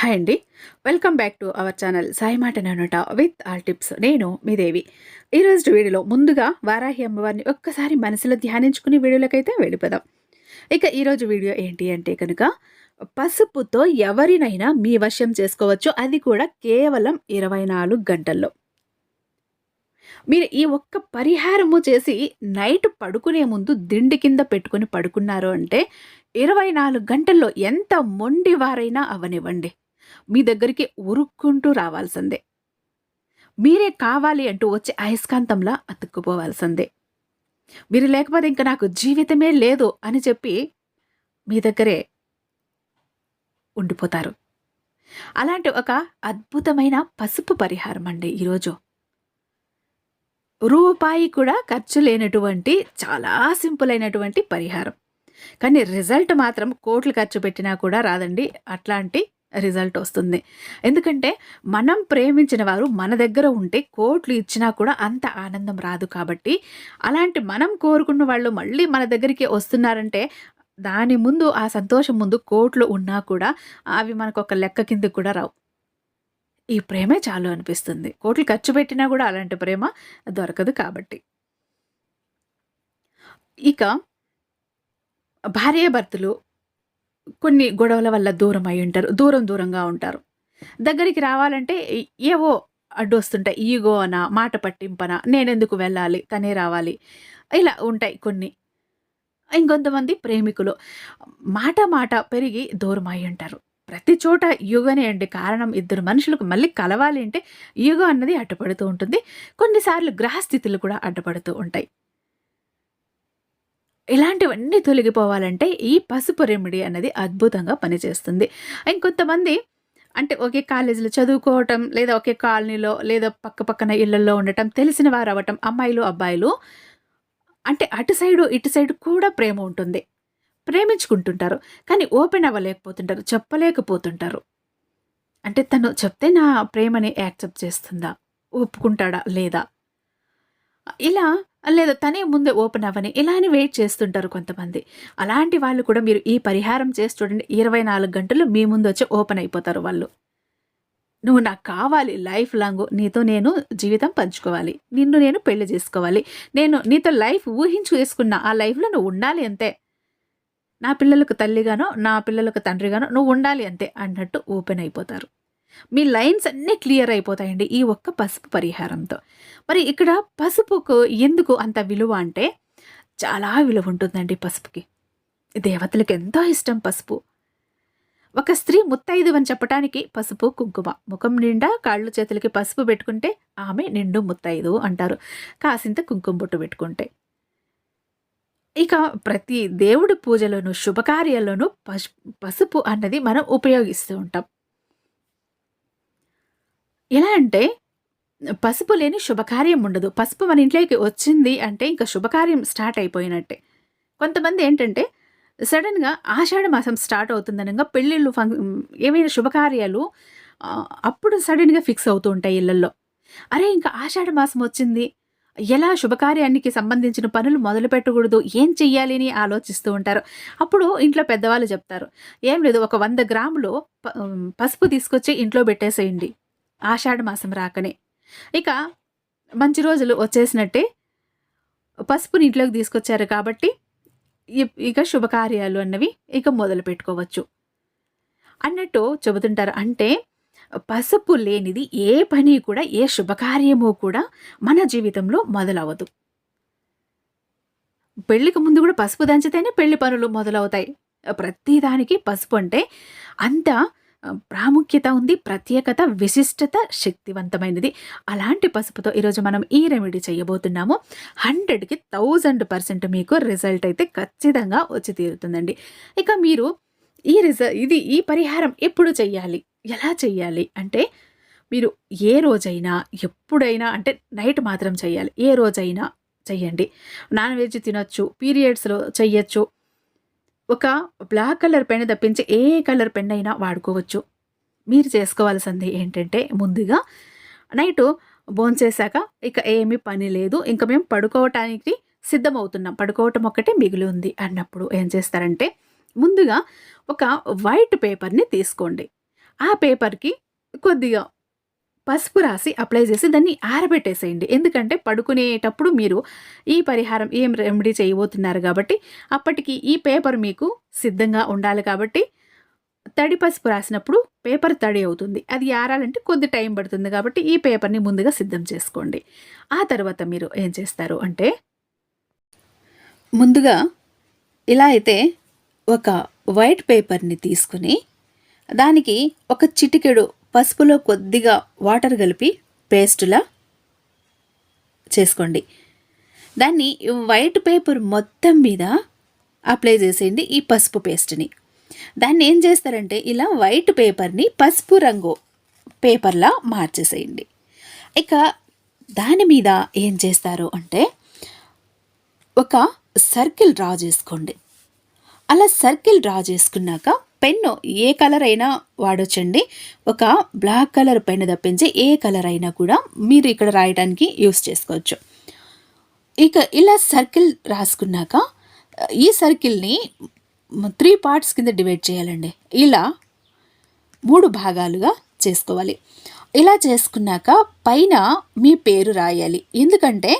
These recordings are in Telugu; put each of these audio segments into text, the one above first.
హాయ్ అండి. Welcome back to our channel Sai మాట నానట విత్ ఆల్ టిప్స్ నేను మీ దేవి. ఈరోజు వీడియోలో ముందుగా వారాహి అమ్మవారిని ఒక్కసారి మనసులో ధ్యానించుకుని వీడియోలకైతే వెళ్ళిపోదాం. ఇక ఈరోజు వీడియో ఏంటి అంటే కనుక పసుపుతో ఎవరినైనా మీ వశం చేసుకోవచ్చు. అది కూడా కేవలం ఇరవై నాలుగు గంటల్లో. మీరు ఈ ఒక్క పరిహారము చేసి నైట్ పడుకునే ముందు దిండి కింద పెట్టుకుని పడుకున్నారు అంటే ఇరవై నాలుగు గంటల్లో ఎంత మొండివారైనా అవనివ్వండి. మీ దగ్గరికి ఉరుక్కుంటూ రావాల్సిందే. మీరే కావాలి అంటూ వచ్చే అయస్కాంతంలా అతుక్కుపోవాల్సిందే. మీరు లేకపోతే ఇంకా నాకు జీవితమే లేదు అని చెప్పి మీ దగ్గరే ఉండిపోతారు. అలాంటి ఒక అద్భుతమైన పసుపు పరిహారం అండి ఈరోజు. రూపాయి కూడా ఖర్చు లేనటువంటి చాలా సింపుల్ అయినటువంటి పరిహారం. కానీ రిజల్ట్ మాత్రం కోట్లు ఖర్చు పెట్టినా కూడా రాదండి. అట్లాంటి రిజల్ట్ వస్తుంది. ఎందుకంటే మనం ప్రేమించిన వారు మన దగ్గర ఉంటే కోట్లు ఇచ్చినా కూడా అంత ఆనందం రాదు కాబట్టి అలాంటి మనం కోరుకున్న వాళ్ళు మళ్ళీ మన దగ్గరికి వస్తున్నారంటే దాని ముందు ఆ సంతోషం ముందు కోట్లు ఉన్నా కూడా అవి మనకు ఒక లెక్క కింద కూడా రావు. ఈ ప్రేమే చాలు అనిపిస్తుంది. కోట్లు ఖర్చు పెట్టినా కూడా అలాంటి ప్రేమ దొరకదు కాబట్టి. ఇక భార్యాభర్తలు కొన్ని గొడవల వల్ల దూరం అయి ఉంటారు దూరం దూరంగా ఉంటారు. దగ్గరికి రావాలంటే ఏవో అడ్డు వస్తుంటాయి ఈగో అన మాట పట్టింపన నేనెందుకు వెళ్ళాలి తనే రావాలి ఇలా ఉంటాయి కొన్ని. ఇంకొంతమంది ప్రేమికులు మాట మాట పెరిగి దూరం అయి ఉంటారు. ప్రతి చోట యుగనే అండి కారణం. ఇద్దరు మనుషులకు మళ్ళీ కలవాలి అంటే యుగ అన్నది అడ్డుపడుతూ ఉంటుంది. కొన్నిసార్లు గ్రహస్థితులు కూడా అడ్డుపడుతూ ఉంటాయి. ఇలాంటివన్నీ తొలగిపోవాలంటే ఈ పసుపు రెమెడీ అనేది అద్భుతంగా పనిచేస్తుంది. ఇంకొంతమంది అంటే ఒకే కాలేజీలో చదువుకోవటం లేదా ఒకే కాలనీలో లేదా పక్క పక్కన ఇళ్ళలో ఉండటం తెలిసిన వారు అవ్వటం అమ్మాయిలు అబ్బాయిలు అంటే అటు సైడు ఇటు సైడు కూడా ప్రేమ ఉంటుంది. ప్రేమించుకుంటుంటారు. కానీ ఓపెన్ అవ్వలేకపోతుంటారు చెప్పలేకపోతుంటారు. అంటే తను చెప్తే నా ప్రేమని యాక్సెప్ట్ చేస్తుందా? ఒప్పుకుంటాడా లేదా? ఇలా లేదా తనే ముందే ఓపెన్ అవ్వని ఇలానే వెయిట్ చేస్తుంటారు కొంతమంది. అలాంటి వాళ్ళు కూడా మీరు ఈ పరిహారం చేసి చూడండి ఇరవై నాలుగు గంటలు మీ ముందు వచ్చి ఓపెన్ అయిపోతారు వాళ్ళు. నువ్వు నాకు కావాలి లైఫ్ లాంగ్ నీతో నేను జీవితం పంచుకోవాలి నిన్ను నేను పెళ్ళి చేసుకోవాలి నేను నీతో లైఫ్ ఊహించు చేసుకున్న ఆ లైఫ్లో నువ్వు ఉండాలి అంతే. నా పిల్లలకు తల్లిగానో నా పిల్లలకు తండ్రిగానో నువ్వు ఉండాలి అంతే అన్నట్టు ఓపెన్ అయిపోతారు. మీ లైన్స్ అన్నీ క్లియర్ అయిపోతాయండి ఈ ఒక్క పసుపు పరిహారంతో. మరి ఇక్కడ పసుపుకు ఎందుకు అంత విలువ అంటే చాలా విలువ ఉంటుందండి పసుపుకి. దేవతలకు ఎంతో ఇష్టం పసుపు. ఒక స్త్రీ ముత్తైదు అని చెప్పడానికి పసుపు కుంకుమ. ముఖం నిండా కాళ్ళు చేతులకి పసుపు పెట్టుకుంటే ఆమె నిండు ముత్తైదు అంటారు. కాసింత కుంకుమ బొట్టు పెట్టుకుంటే. ఇక ప్రతి దేవుడి పూజలోను శుభకార్యాల్లోనూ పసుపు అన్నది మనం ఉపయోగిస్తూ ఉంటాం. ఎలా అంటే పసుపు లేని శుభకార్యం ఉండదు. పసుపు మన ఇంట్లోకి వచ్చింది అంటే ఇంకా శుభకార్యం స్టార్ట్ అయిపోయినట్టే. కొంతమంది ఏంటంటే సడన్గా ఆషాఢ మాసం స్టార్ట్ అవుతుందనగా పెళ్ళిళ్ళు ఫంక్ ఏమైనా శుభకార్యాలు అప్పుడు సడన్గా ఫిక్స్ అవుతూ ఉంటాయి ఇళ్ళల్లో అరే ఇంకా ఆషాఢ మాసం వచ్చింది. ఎలా శుభకార్యానికి సంబంధించిన పనులు మొదలు పెట్టకూడదు? ఏం చెయ్యాలి అని ఆలోచిస్తూ ఉంటారు. అప్పుడు ఇంట్లో పెద్దవాళ్ళు చెప్తారు. ఏం లేదు ఒక వంద గ్రాములు పసుపు తీసుకొచ్చి ఇంట్లో పెట్టేసేయండి. మాసం రాకనే. ఇక మంచి రోజులు వచ్చేసినట్టే పసుపుని ఇంట్లోకి తీసుకొచ్చారు కాబట్టి ఇక శుభకార్యాలు అన్నవి ఇక మొదలు పెట్టుకోవచ్చు. అన్నట్టు చెబుతుంటారు అంటే పసుపు లేనిది ఏ పని కూడా ఏ శుభకార్యము కూడా మన జీవితంలో మొదలవదు పెళ్ళికి ముందు కూడా పసుపు దంచితేనే పెళ్ళి పనులు మొదలవుతాయి. ప్రతిదానికి పసుపు అంటే అంత ప్రాముఖ్యత ఉంది ప్రత్యేకత విశిష్టత శక్తివంతమైనది. అలాంటి పసుపుతో ఈరోజు మనం ఈ రెమెడీ చేయబోతున్నాము. హండ్రెడ్కి థౌజండ్ పర్సెంట్ మీకు రిజల్ట్ అయితే ఖచ్చితంగా వచ్చి తీరుతుందండి. ఇక మీరు ఈ రిజ ఇది ఈ పరిహారం ఎప్పుడు చెయ్యాలి? ఎలా చెయ్యాలి? అంటే మీరు ఏ రోజైనా ఎప్పుడైనా అంటే నైట్ మాత్రం చేయాలి ఏ రోజైనా చెయ్యండి. నాన్ వెజ్ తినొచ్చు పీరియడ్స్లో చెయ్యొచ్చు ఒక బ్లాక్ కలర్ పెన్ తప్పించి ఏ కలర్ పెన్ అయినా వాడుకోవచ్చు. మీరు చేసుకోవాల్సింది ఏంటంటే ముందుగా నైట్ భోంచేశాక ఇక ఏమీ పని లేదు. ఇంకా మేము పడుకోవటానికి సిద్ధమవుతున్నాం. పడుకోవటం ఒక్కటే మిగిలి ఉంది అన్నప్పుడు ఏం చేస్తారంటే ముందుగా ఒక వైట్ పేపర్ని తీసుకోండి. ఆ పేపర్‌కి కొద్దిగా పసుపు రాసి అప్లై చేసి దాన్ని ఆరబెట్టేసేయండి. ఎందుకంటే పడుకునేటప్పుడు మీరు ఈ పరిహారం ఏం రెమెడీ చేయబోతున్నారు కాబట్టి అప్పటికి ఈ పేపర్ మీకు సిద్ధంగా ఉండాలి కాబట్టి తడి పసుపు రాసినప్పుడు పేపర్ తడి అవుతుంది. అది ఆరాలంటే కొద్ది టైం పడుతుంది కాబట్టి ఈ పేపర్‌ని ముందుగా సిద్ధం చేసుకోండి. ఆ తర్వాత మీరు ఏం చేస్తారు అంటే ముందుగా ఇలా అయితే ఒక వైట్ పేపర్‌ని తీసుకొని దానికి ఒక చిటికెడు పసుపులో కొద్దిగా వాటర్ కలిపి పేస్టులా చేసుకోండి. దాన్ని వైట్ పేపర్ మొత్తం మీద అప్లై చేసేయండి ఈ పసుపు పేస్ట్‌ని. దాన్ని ఏం చేస్తారంటే ఇలా వైట్ పేపర్‌ని పసుపు రంగు పేపర్‌లా మార్చేసేయండి. ఇక దాని మీద ఏం చేస్తారు అంటే ఒక సర్కిల్ డ్రా చేసుకోండి. అలా సర్కిల్ డ్రా చేసుకున్నాక పెన్ను ఏ కలర్ అయినా వాడొచ్చండి. ఒక బ్లాక్ కలర్ పెన్ను తప్పించి ఏ కలర్ అయినా కూడా మీరు ఇక్కడ రాయడానికి యూస్ చేసుకోవచ్చు. ఇక ఇలా సర్కిల్ రాసుకున్నాక ఈ సర్కిల్‌ని త్రీ పార్ట్స్ కింద డివైడ్ చేయాలండి. ఇలా మూడు భాగాలుగా చేసుకోవాలి. ఇలా చేసుకున్నాక పైన మీ పేరు రాయాలి. ఎందుకంటే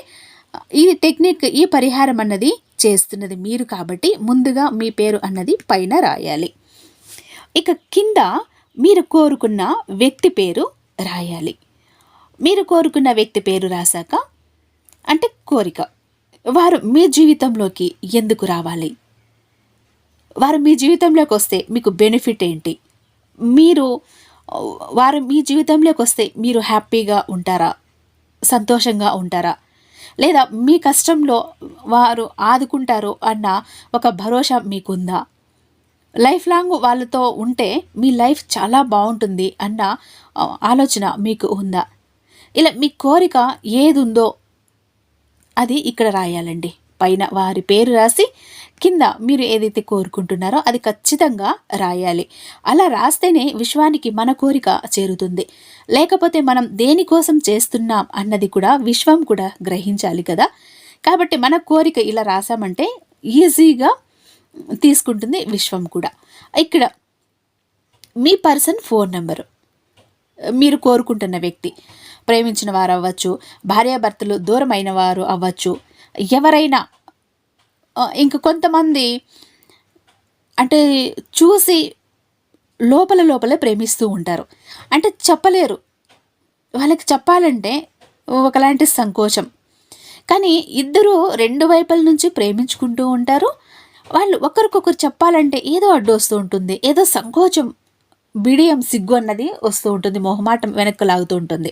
ఈ టెక్నిక్ ఈ పరిహారం అన్నది చేస్తున్నది మీరు కాబట్టి ముందుగా మీ పేరు అన్నది పైన రాయాలి. ఇక కింద మీరు కోరుకున్న వ్యక్తి పేరు రాయాలి. మీరు కోరుకున్న వ్యక్తి పేరు రాసాక అంటే కోరిక. వారు మీ జీవితంలోకి ఎందుకు రావాలి? వారు మీ జీవితంలోకి వస్తే మీకు బెనిఫిట్ ఏంటి? మీరు వారు మీ జీవితంలోకి వస్తే మీరు హ్యాపీగా ఉంటారా? సంతోషంగా ఉంటారా? లేదా మీ కష్టంలో వారు ఆదుకుంటారు అన్న ఒక భరోసా మీకుందా? లైఫ్ లాంగ్ వాళ్ళతో ఉంటే మీ లైఫ్ చాలా బాగుంటుంది అన్న ఆలోచన మీకు ఉందా? ఇలా మీ కోరిక ఏదుందో అది ఇక్కడ రాయాలండి. పైన వారి పేరు రాసి కింద మీరు ఏదైతే కోరుకుంటున్నారో అది ఖచ్చితంగా రాయాలి. అలా రాస్తేనే విశ్వానికి మన కోరిక చేరుతుంది. లేకపోతే మనం దేనికోసం చేస్తున్నాం అన్నది కూడా విశ్వం కూడా గ్రహించాలి కదా! కాబట్టి మన కోరిక ఇలా రాసామంటే ఈజీగా తీసుకుంటుంది విశ్వం కూడా. ఇక్కడ మీ పర్సన్ ఫోన్ నెంబరు మీరు కోరుకుంటున్న వ్యక్తి. ప్రేమించిన వారు అవ్వచ్చు, భార్యాభర్తలు దూరమైన వారు అవ్వచ్చు. ఎవరైనా ఇంక కొంతమంది అంటే చూసి లోపల లోపలే ప్రేమిస్తూ ఉంటారు. అంటే చెప్పలేరు. వాళ్ళకి చెప్పాలంటే ఒకలాంటి సంకోచం. కానీ ఇద్దరూ రెండు వైపుల నుంచి ప్రేమించుకుంటూ ఉంటారు. వాళ్ళు ఒకరికొకరు చెప్పాలంటే ఏదో అడ్డు వస్తూ ఉంటుంది. ఏదో సంకోచం, బిడియం, సిగ్గు అన్నది వస్తూ ఉంటుంది. మొహమాటం వెనక్కి లాగుతూ ఉంటుంది.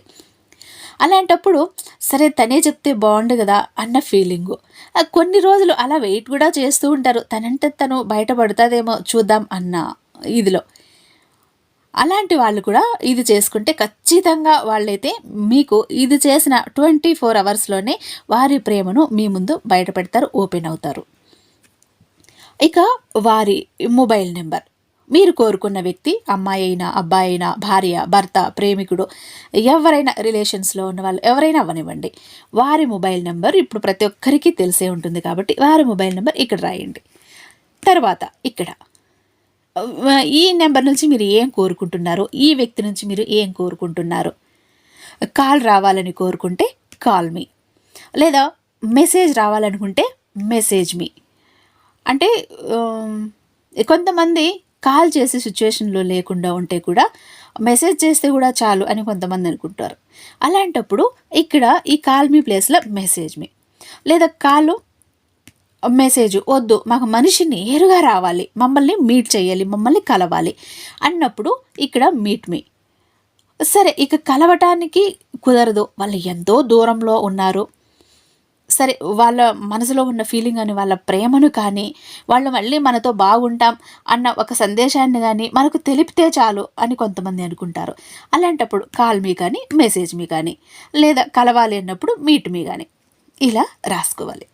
అలాంటప్పుడు సరే తనే చెప్తే బాగుండు కదా అన్న ఫీలింగు. కొన్ని రోజులు అలా వెయిట్ కూడా చేస్తూ ఉంటారు. తనంటే తను బయటపడుతుందేమో చూద్దాం అన్న ఇదిలో. అలాంటి వాళ్ళు కూడా ఇది చేసుకుంటే ఖచ్చితంగా వాళ్ళైతే మీకు ఇది చేసిన 24 అవర్స్‌లోనే వారి ప్రేమను మీ ముందు బయటపెడతారు ఓపెన్ అవుతారు. ఇక వారి మొబైల్ నెంబర్ మీరు కోరుకున్న వ్యక్తి అమ్మాయి అయినా అబ్బాయి అయినా భార్య, భర్త, ప్రేమికుడు ఎవరైనా రిలేషన్స్‌లో ఉన్న వాళ్ళు ఎవరైనా అవ్వనివ్వండి. వారి మొబైల్ నెంబర్ ఇప్పుడు ప్రతి ఒక్కరికి తెలిసే ఉంటుంది కాబట్టి వారి మొబైల్ నెంబర్ ఇక్కడ రాయండి. తర్వాత ఇక్కడ ఈ నెంబర్ నుంచి మీరు ఏం కోరుకుంటున్నారు? ఈ వ్యక్తి నుంచి మీరు ఏం కోరుకుంటున్నారు? కాల్ రావాలని కోరుకుంటే కాల్ మీ. లేదా మెసేజ్ రావాలనుకుంటే మెసేజ్ మీ. అంటే కొంతమంది కాల్ చేసే సిచ్యువేషన్లో లేకుండా ఉంటే కూడా మెసేజ్ చేస్తే కూడా చాలు అని కొంతమంది అనుకుంటారు. అలాంటప్పుడు ఇక్కడ ఈ కాల్ మీ ప్లేస్‌లో మెసేజ్ మీ. లేదా కాలు మెసేజ్ వద్దు. మాకు మనిషిని నేరుగా రావాలి. మమ్మల్ని మీట్ చేయాలి. మమ్మల్ని కలవాలి. అన్నప్పుడు ఇక్కడ మీట్ మీ. సరే ఇక కలవటానికి కుదరదు. వాళ్ళు ఎంతో దూరంలో ఉన్నారు. సరే వాళ్ళ మనసులో ఉన్న ఫీలింగ్ అని వాళ్ళ ప్రేమను కానీ, వాళ్ళు మళ్ళీ మనతో బాగుంటాం అన్న ఒక సందేశాన్ని కానీ మనకు తెలిపితే చాలు అని కొంతమంది అనుకుంటారు. అలాంటప్పుడు కాల్ మీ కానీ, మెసేజ్ మీ కానీ లేదా కలవాలి అన్నప్పుడు మీట్ మీ కానీ ఇలా రాసుకోవాలి.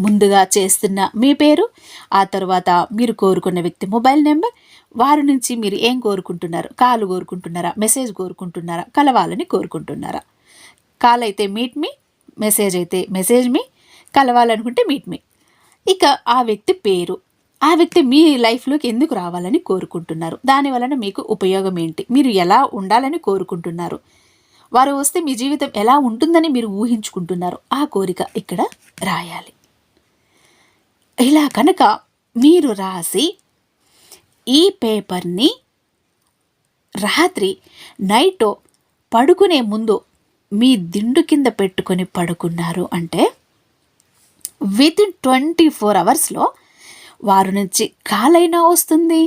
ముందుగా చేస్తున్న మీ పేరు, ఆ తర్వాత మీరు కోరుకున్న వ్యక్తి మొబైల్ నెంబర్ వారి నుంచి మీరు ఏం కోరుకుంటున్నారు? కాల్ కోరుకుంటున్నారా? మెసేజ్ కోరుకుంటున్నారా? కలవాలని కోరుకుంటున్నారా? కాల్ అయితే మీట్ మీ, మెసేజ్ అయితే మెసేజ్ మీ, కలవాలనుకుంటే మీట్ మీ. ఇక ఆ వ్యక్తి పేరు. ఆ వ్యక్తి మీ లైఫ్‌లోకి ఎందుకు రావాలని కోరుకుంటున్నారు? దాని వలన మీకు ఉపయోగం ఏంటి? మీరు ఎలా ఉండాలని కోరుకుంటున్నారు? వారు వస్తే మీ జీవితం ఎలా ఉంటుందని మీరు ఊహించుకుంటున్నారు? ఆ కోరిక ఇక్కడ రాయాలి. ఇలా కనుక మీరు రాసి ఈ పేపర్‌ని రాత్రి నైటో పడుకునే ముందు మీ దిండు కింద పెట్టుకొని పడుకున్నారు అంటే వితిన్ 24 అవర్స్‌లో వారి నుంచి కాల్ అయినా వస్తుంది,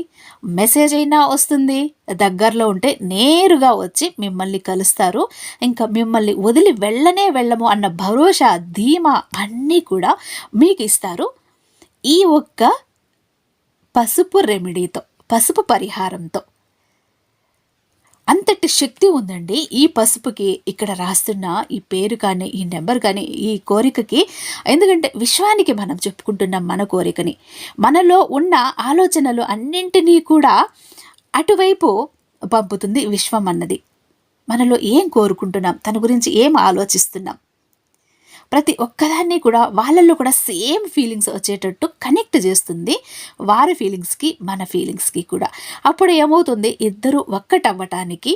మెసేజ్ అయినా వస్తుంది. దగ్గరలో ఉంటే నేరుగా వచ్చి మిమ్మల్ని కలుస్తారు. ఇంకా మిమ్మల్ని వదిలి వెళ్ళనే వెళ్ళము అన్న భరోసా, ధీమా అన్నీ కూడా మీకు ఇస్తారు ఈ ఒక్క పసుపు రెమెడీతో, పసుపు పరిహారంతో. అంతటి శక్తి ఉందండి ఈ పసుపుకి. ఇక్కడ రాస్తున్న ఈ పేరు కానీ, ఈ నెంబర్ కానీ, ఈ కోరికకి ఎందుకంటే విశ్వానికి మనం చెప్పుకుంటున్నాం మన కోరికని. మనలో ఉన్న ఆలోచనలు అన్నింటినీ కూడా అటువైపు పంపుతుంది విశ్వం అన్నది. మనలో ఏం కోరుకుంటున్నాం? తన గురించి ఏం ఆలోచిస్తున్నాం? ప్రతి ఒక్కదాన్ని కూడా వాళ్ళల్లో కూడా సేమ్ ఫీలింగ్స్ వచ్చేటట్టు కనెక్ట్ చేస్తుంది. వారి ఫీలింగ్స్‌కి, మన ఫీలింగ్స్‌కి కూడా. అప్పుడు ఏమవుతుంది ఇద్దరు ఒక్కటవ్వటానికి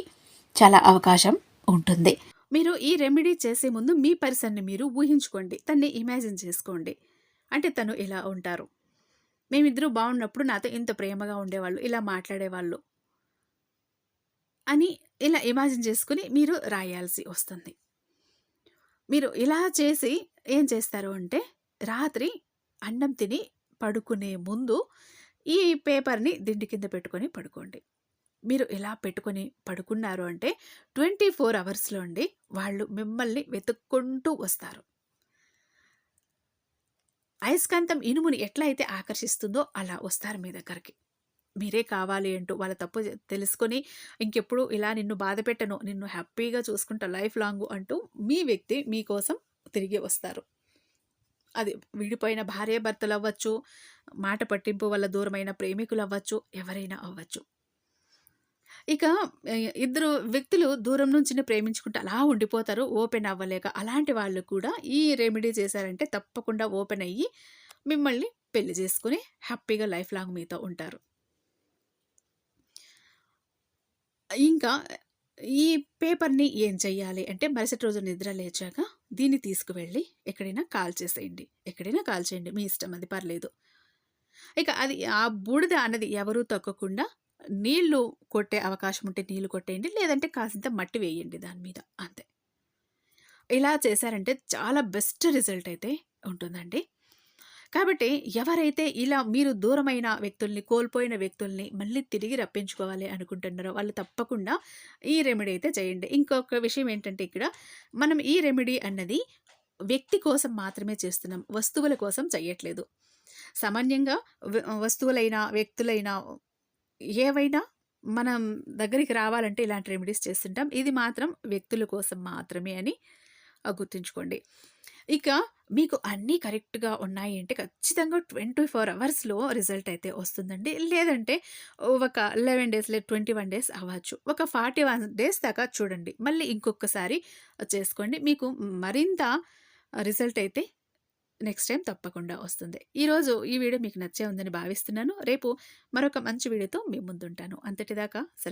చాలా అవకాశం ఉంటుంది. మీరు ఈ రెమెడీ చేసే ముందు మీ పర్సన్‌ని మీరు ఊహించుకోండి. తన్ని ఇమాజిన్ చేసుకోండి. అంటే తను ఇలా ఉంటారు. మేమిద్దరు బాగున్నప్పుడు నాతో ఇంత ప్రేమగా ఉండేవాళ్ళు. ఇలా మాట్లాడేవాళ్ళు. అని ఇలా ఇమాజిన్ చేసుకుని మీరు రాయాల్సి వస్తుంది. మీరు ఇలా చేసి ఏం చేస్తారు అంటే రాత్రి అన్నం తిని పడుకునే ముందు ఈ పేపర్‌ని దిండి కింద పెట్టుకొని పడుకోండి. మీరు ఎలా పెట్టుకొని పడుకున్నారు అంటే 24 అవర్స్‌లో అండి వాళ్ళు మిమ్మల్ని వెతుక్కుంటూ వస్తారు. అయస్కాంతం ఇనుముని ఎట్లా అయితే ఆకర్షిస్తుందో అలా వస్తారు మీ దగ్గరికి. మీరే కావాలి అంటూ వాళ్ళ తప్పు తెలుసుకొని ఇంకెప్పుడు ఇలా నిన్ను బాధపెట్టను. నిన్ను హ్యాపీగా చూసుకుంటా లైఫ్ లాంగ్ అంటూ మీ వ్యక్తి మీకోసం తిరిగి వస్తారు. అది విడిపోయిన భార్యాభర్తలవ్వచ్చు, మాట పట్టింపు వల్ల దూరమైన ప్రేమికులు అవ్వచ్చు ఎవరైనా అవ్వచ్చు. ఇక ఇద్దరు వ్యక్తులు దూరం నుంచి ప్రేమించుకుంటూ అలా ఉండిపోతారు ఓపెన్ అవ్వలేక. అలాంటి వాళ్ళు కూడా ఈ రెమెడీ చేశారంటే తప్పకుండా ఓపెన్ అయ్యి మిమ్మల్ని పెళ్ళి చేసుకుని హ్యాపీగా లైఫ్ లాంగ్ మీతో ఉంటారు. ఇంకా ఈ పేపర్‌ని ఏం చెయ్యాలి అంటే మరుసటి రోజు నిద్ర లేచాక దీన్ని తీసుకువెళ్ళి ఎక్కడైనా కాల్ చేసేయండి ఎక్కడైనా కాల్ చేయండి మీ ఇష్టం అది పర్లేదు. ఇక అది ఆ బూడిద అన్నది ఎవరు తొక్కకుండా నీళ్ళు కొట్టే అవకాశం ఉంటే నీళ్ళు కొట్టేయండి. లేదంటే కాసింత మట్టి వేయండి దాని మీద అంతే. ఇలా చేశారంటే చాలా బెస్ట్ రిజల్ట్ అయితే ఉంటుందండి. కాబట్టి ఎవరైతే ఇలా మీరు దూరమైన వ్యక్తుల్ని, కోల్పోయిన వ్యక్తుల్ని మళ్ళీ తిరిగి రప్పించుకోవాలి అనుకుంటున్నారో వాళ్ళు తప్పకుండా ఈ రెమెడీ అయితే చేయండి. ఇంకొక విషయం ఏంటంటే ఇక్కడ మనం ఈ రెమెడీ అన్నది వ్యక్తి కోసం మాత్రమే చేస్తున్నాం. వస్తువుల కోసం చేయట్లేదు సామాన్యంగా వస్తువులైన వస్తువులైనా, వ్యక్తులైనా ఏవైనా మనం దగ్గరికి రావాలంటే ఇలాంటి రెమెడీస్ చేస్తుంటాం. ఇది మాత్రం వ్యక్తుల కోసం మాత్రమే అని గుర్తుంచుకోండి. ఇక మీకు అన్నీ కరెక్ట్‌గా ఉన్నాయి అంటే ఖచ్చితంగా 24 అవర్స్‌లో రిజల్ట్ అయితే వస్తుందండి. లేదంటే ఒక 11 డేస్ లేదు 21 డేస్ అవ్వచ్చు. ఒక 41 డేస్ దాకా చూడండి. మళ్ళీ ఇంకొకసారి చేసుకోండి. మీకు మరింత రిజల్ట్ అయితే నెక్స్ట్ టైం తప్పకుండా వస్తుంది. ఈరోజు ఈ వీడియో మీకు నచ్చే ఉందని భావిస్తున్నాను. రేపు మరొక మంచి వీడియోతో మీ ముందుంటాను. అంతటిదాకా సరే